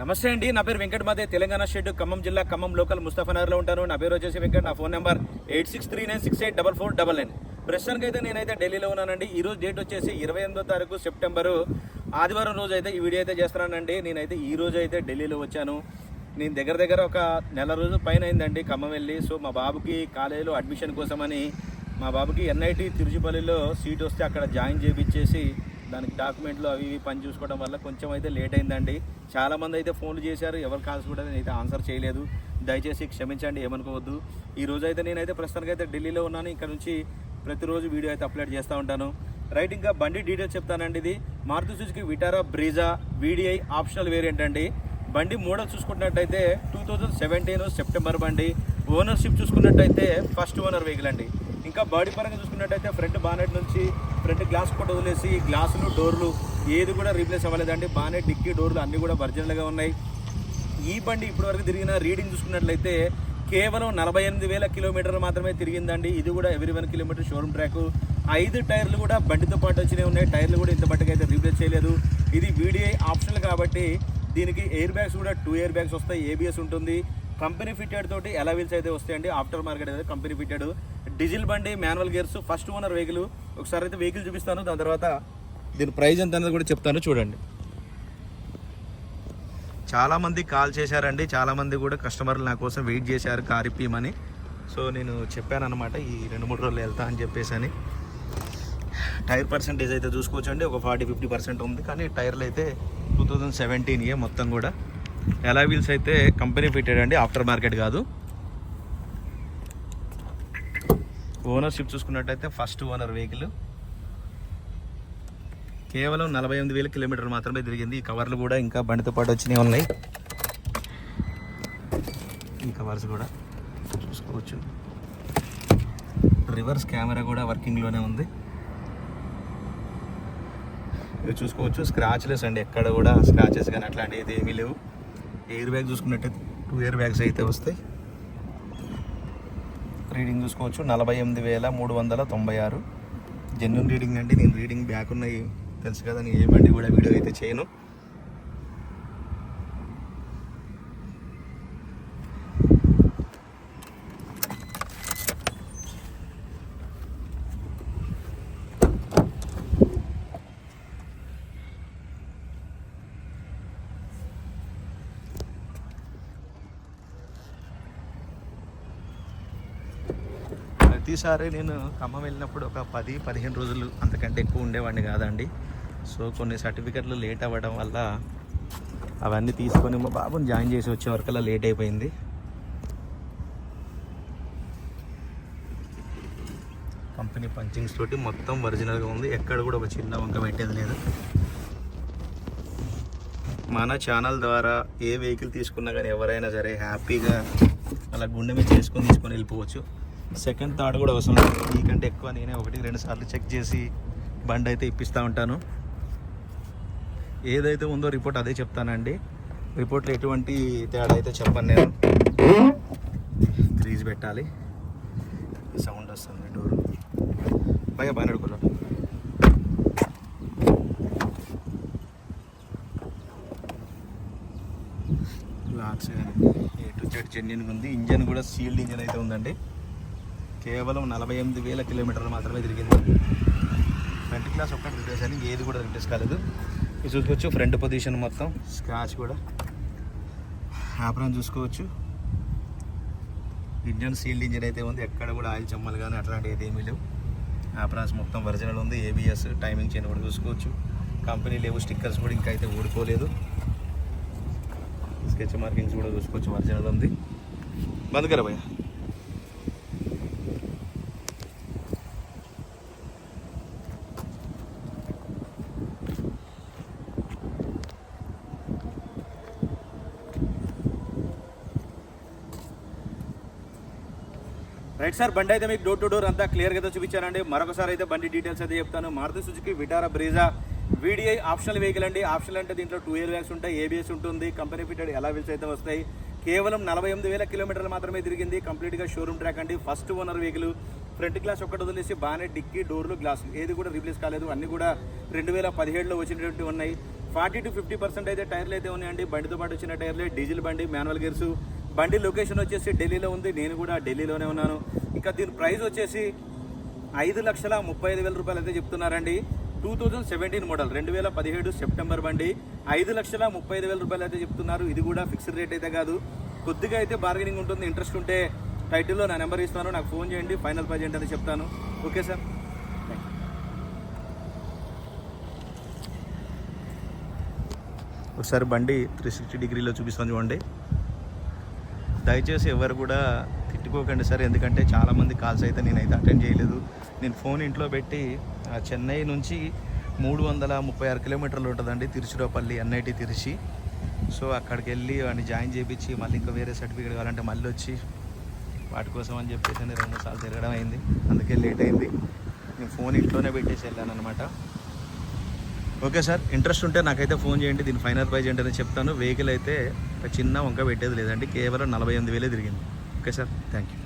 నమస్తే అండి నా పేరు వెంకట మాదే తెలంగాణ స్టేట్ ఖమ్మం జిల్లా ఖమ్మం లోకల్ ముస్తఫానగర్లో ఉంటాను. నా పేరు వచ్చేసి వెంకట్ నా phone number eight six three nine six eight double four double nine ప్రస్తుతానికి అయితే నేనైతే ఢిల్లీలో ఉన్నానండి. ఈ రోజు డేట్ వచ్చేసి ఇరవై ఎనిమిదో తారీఖు సెప్టెంబరు. ఆదివారం రోజు అయితే ఈ వీడియో అయితే చేస్తున్నానండి. నేనైతే ఈ రోజు అయితే ఢిల్లీలో వచ్చాను. నేను దగ్గర దగ్గర ఒక నెల రోజుల పైన అయిందండి ఖమ్మం వెళ్ళి. సో మా బాబుకి కాలేజీలో అడ్మిషన్ కోసమని మా బాబుకి ఎన్ఐటి తిరుచిపల్లిలో సీట్ వస్తే అక్కడ జాయిన్ చేయించేసి దానికి డాక్యుమెంట్లు అవి ఇవి పని చూసుకోవడం వల్ల కొంచెం అయితే లేట్ అయిందండి. చాలామంది అయితే ఫోన్లు చేశారు ఎవరు కాల్స్ కూడా నేనైతే ఆన్సర్ చేయలేదు. దయచేసి క్షమించండి ఏమనుకోవద్దు. ఈ రోజు అయితే నేనైతే ప్రస్తుతానికి అయితే ఢిల్లీలో ఉన్నాను. ఇక్కడ నుంచి ప్రతిరోజు వీడియో అయితే అప్లోడ్ చేస్తూ ఉంటాను. రైట్ ఇంకా బండి డీటెయిల్స్ చెప్తానండి ఇది. Maruti Suzuki Vitara Brezza VDI optional variant అండి. బండి మోడల్ చూసుకున్నట్టయితే టూ థౌజండ్ సెవెంటీన్ సెప్టెంబర్ బండి. ఓనర్షిప్ చూసుకున్నట్టయితే ఫస్ట్ ఓనర్ వెహికల్ అండి. ఇంకా బాడీ పరంగా చూసుకున్నట్టయితే ఫ్రంట్ బానెట్ నుంచి ఫ్రంట్ గ్లాస్ కూడా వదిలేసి గ్లాసులు డోర్లు ఏది కూడా రీప్లేస్ అవ్వలేదండి. బానెట్ డిక్కీ డోర్లు అన్నీ కూడా ఒరిజినల్గా ఉన్నాయి. ఈ బండి ఇప్పటివరకు తిరిగిన రీడింగ్ చూసుకున్నట్లయితే కేవలం నలభై ఎనిమిది వేల కిలోమీటర్లు మాత్రమే తిరిగిందండి. ఇది కూడా every one kilometre showroom track ఐదు టైర్లు కూడా బండితో పాటు వచ్చినవి ఉన్నాయి. టైర్లు కూడా ఇంత మట్టుకు అయితే రీప్లేస్ చేయలేదు. ఇది వీడిఐ ఆప్షనల్ కాబట్టి దీనికి ఎయిర్ బ్యాగ్స్ కూడా టూ ఎయిర్ బ్యాగ్స్ వస్తాయి ఏబిఎస్ ఉంటుంది. కంపెనీ ఫిట్టెడ్ తోటి ఎలా వీల్స్ అయితే వస్తాయండి? ఆఫ్టర్ మార్కెట్ అయితే కంపెనీ ఫిట్టెడ్. డీజిల్ బండి manual gears first owner vehicle. ఒకసారి అయితే వెహికల్ చూపిస్తాను. దాని తర్వాత దీని ప్రైజ్ ఎంత అనేది కూడా చెప్తాను. చూడండి. చాలామంది కాల్ చేశారండి. చాలామంది కూడా కస్టమర్లు నా కోసం వెయిట్ చేశారు. కార్ ఇప్పమని సో నేను చెప్పాను అనమాట ఈ రెండు మూడు రోజులు వెళ్తా అని చెప్పేసి అని టైర్ పర్సెంటేజ్ అయితే చూసుకోవచ్చండి. ఒక ఫార్టీ ఫిఫ్టీ పర్సెంట్ ఉంది. కానీ టైర్లు అయితే టూ థౌజండ్ సెవెంటీన్యే మొత్తం కూడా. ఎలా వీల్స్ అయితే కంపెనీ ఫిట్టెడ్ అండి ఆఫ్టర్ మార్కెట్ కాదు. ఓనర్షిప్ చూసుకున్నట్టయితే ఫస్ట్ ఓనర్ వెహికల్ కేవలం నలభై ఎనిమిది వేల కిలోమీటర్లు మాత్రమే తిరిగింది. ఈ కవర్లు కూడా ఇంకా బండితో పాటు వచ్చినవి ఉన్నాయి. ఈ కవర్స్ కూడా చూసుకోవచ్చు. రివర్స్ కెమెరా కూడా వర్కింగ్లోనే ఉంది. ఇది చూసుకోవచ్చు. స్క్రాచ్లెస్ అండి. ఎక్కడ కూడా స్క్రాచెస్ కానీ అట్లాంటివి ఏమీ లేవు. ఎయిర్ బ్యాగ్ చూసుకున్నట్టయితే టూ ఇయర్ బ్యాగ్స్ అయితే వస్తాయి. రీడింగ్ చూసుకోవచ్చు. నలభై ఎనిమిది వేల మూడు వందల తొంభై ఆరు. జెన్యున్ రీడింగ్ అండి. నేను రీడింగ్ బ్యాక్ ఉన్నాయి. తెలుసు కదా నేను ఏ బండి కూడా వీడియో అయితే చేయను. ప్రతిసారి నేను ఖమ్మం వెళ్ళినప్పుడు ఒక పది పదిహేను రోజులు అంతకంటే ఎక్కువ ఉండేవాడిని కాదండి. సో కొన్ని సర్టిఫికెట్లు లేట్ అవ్వడం వల్ల అవన్నీ తీసుకొని మా బాబుని జాయిన్ చేసి వచ్చే వరకల్లా లేట్ అయిపోయింది. కంపెనీ పంచింగ్స్ తోటి మొత్తం ఒరిజినల్గా ఉంది. ఎక్కడ కూడా ఒక చిన్న వంక పెట్టేది లేదు. మన ఛానల్ ద్వారా ఏ వెహికల్ తీసుకున్నా కానీ ఎవరైనా సరే హ్యాపీగా అలా గుండె మీద చేసుకొని తీసుకొని వెళ్ళిపోవచ్చు. సెకండ్ థర్డ్ కూడా అవసరం లేదు. నీకంటే ఎక్కువ నేనే ఒకటి రెండు సార్లు చెక్ చేసి బండి అయితే ఇప్పిస్తూ ఉంటాను. ఏదైతే ఉందో రిపోర్ట్ అదే చెప్తానండి. రిపోర్ట్లో ఎటువంటి తేడా అయితే చెప్పను నేను. క్రీజ్ పెట్టాలి. సౌండ్ వస్తుంది డోర్. పైగా బాగా నడుకున్నాడు లాక్స్ ఏ టు జెడ్ జెన్యున్గా ఉంది. ఇంజన్ కూడా సీల్డ్ ఇంజన్ అయితే ఉందండి. కేవలం నలభై ఎనిమిది వేల కిలోమీటర్లు మాత్రమే తిరిగింది. ఫ్రంట్ క్లాస్ ఒక్కటి రిప్లేస్ అని ఏది కూడా రిప్లేస్ కాలేదు. ఇది చూసుకోవచ్చు ఫ్రంట్ పొజిషన్ మొత్తం స్క్రాచ్ కూడా. యాప్రాన్ చూసుకోవచ్చు. ఇంజన్ సీల్డ్ ఇంజన్ అయితే ఉంది. ఎక్కడ కూడా ఆయిల్ చెమ్మలు కానీ అట్లాంటి ఏదేమీ ఏమీ లేవు. ఆపరాన్స్ మొత్తం ఒరిజినల్ ఉంది. ఏబిఎస్ టైమింగ్ చైన్ కూడా చూసుకోవచ్చు. కంపెనీ లేవు స్టిక్కర్స్ కూడా ఇంకా అయితే ఊడిపోలేదు స్కెచ్ మార్కింగ్స్ కూడా చూసుకోవచ్చు ఒరిజినల్ ఉంది. బంద్ కరా భయ్యా. రైట్ సార్ బండి అయితే మీకు డోర్ టు డోర్ అంతా క్లియర్గా అయితే చూపించానండి మరొకసారి అయితే బండి డీటెయిల్స్ అయితే చెప్తాను. Maruti Suzuki Vitara Brezza VDI optional vehicle అండి. ఆప్షనల్ అంటే దీంట్లో టూ ఇయర్ బ్యాగ్స్ ఉంటాయి ఏబిఎస్ ఉంటుంది. కంపెనీ ఫిటెడ్ ఎలా వీల్స్ అయితే వస్తాయి. కేవలం నలభై ఎనిమిది వేల కిలోమీటర్లు మాత్రమే తిరిగింది. కంప్లీట్గా షోరూమ్ ట్రాక్ అండి. First owner vehicle front glass ఒక్కటి వదిలేసి బాగానే డిక్కీ డోర్లు గ్లాసులు ఏది కూడా రీప్లేస్ కాలేదు. అన్నీ కూడా రెండు వేల పదిహేడులో వచ్చినటువంటి ఉన్నాయి. ఫార్టీ టు ఫిఫ్టీ పర్సెంట్ అయితే టైర్లు అయితే ఉన్నాయండి. బండితో పాటు వచ్చిన టైర్లే డీజిల్ బండి మాన్యువల్ గేర్స్ బండి లొకేషన్ వచ్చేసి ఢిల్లీలో ఉంది. నేను కూడా ఢిల్లీలోనే ఉన్నాను. ఇంకా దీని ప్రైస్ వచ్చేసి ఐదు లక్షల ముప్పై ఐదు వేల రూపాయలు అయితే చెప్తున్నారండి. టూ థౌజండ్ సెవెంటీన్ మోడల్ రెండు వేల పదిహేడు సెప్టెంబర్ బండి. ఐదు లక్షల ముప్పై ఐదు వేల రూపాయలు అయితే చెప్తున్నారు. ఇది కూడా ఫిక్స్డ్ రేట్ అయితే కాదు. కొద్దిగా అయితే బార్గెనింగ్ ఉంటుంది. ఇంట్రెస్ట్ ఉంటే టైటిల్లో నా నెంబర్ ఇస్తాను. నాకు ఫోన్ చేయండి. ఫైనల్ ప్రైజ్ ఏంటని చెప్తాను. Okay sir. ఒకసారి బండి త్రీ సిక్స్టీ డిగ్రీలో చూపిస్తాను చూడండి. దయచేసి ఎవరు కూడా తిట్టుకోకండి సార్ ఎందుకంటే చాలామంది కాల్స్ అయితే నేనైతే అటెండ్ చేయలేదు. నేను ఫోన్ ఇంట్లో పెట్టి ఆ, చెన్నై నుంచి మూడు వందల ముప్పై ఆరు కిలోమీటర్లు ఉంటుందండి తిరుచిరాపల్లి ఎన్ఐటి తిరిచి. సో అక్కడికి వెళ్ళి వాడిని జాయిన్ చేయించి మళ్ళీ ఇంకా వేరే సర్టిఫికేట్ కావాలంటే మళ్ళీ వచ్చి వాటి కోసం అని చెప్పేసి నేను రెండు సార్లు తిరగడం అయింది. అందుకే లేట్ అయింది. నేను ఫోన్ ఇంట్లోనే పెట్టేసి వెళ్ళాను అనమాట ఓకే సార్ ఇంట్రెస్ట్ ఉంటే నాకైతే ఫోన్ చేయండి దీని ఫైనల్ ప్రైజ్ ఏంటని చెప్తాను. వెహికల్ అయితే చిన్న వంక పెట్టేది లేదండి కేవలం నలభై ఎనిమిది వేలే తిరిగింది. Okay sir thank you